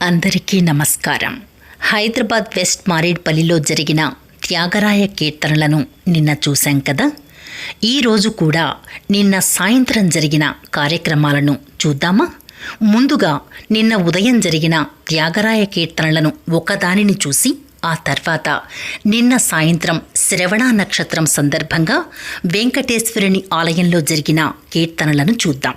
అందరికీ నమస్కారం. హైదరాబాద్ వెస్ట్ మారేడ్పల్లిలో జరిగిన త్యాగరాయ కీర్తనలను నిన్న చూశాం కదా? ఈరోజు కూడా నిన్న సాయంత్రం జరిగిన కార్యక్రమాలను చూద్దామా? ముందుగా నిన్న ఉదయం జరిగిన త్యాగరాయ కీర్తనలను ఒకదానిని చూసి ఆ తర్వాత నిన్న సాయంత్రం శ్రవణ నక్షత్రం సందర్భంగా వెంకటేశ్వరుని ఆలయంలో జరిగిన కీర్తనలను చూద్దాం.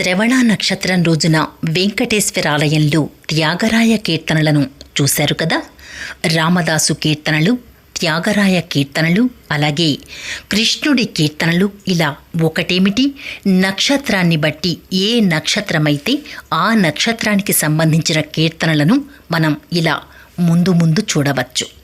శ్రవణ నక్షత్రం రోజున వెంకటేశ్వర ఆలయంలో త్యాగరాయ కీర్తనలను చూశారు కదా? రామదాసు కీర్తనలు త్యాగరాయ కీర్తనలు అలాగే కృష్ణుడి కీర్తనలు ఇలా ఒకటేమిటి? నక్షత్రాన్ని బట్టి ఏ నక్షత్రమైతే ఆ నక్షత్రానికి సంబంధించిన కీర్తనలను మనం ఇలా ముందు ముందు చూడవచ్చు.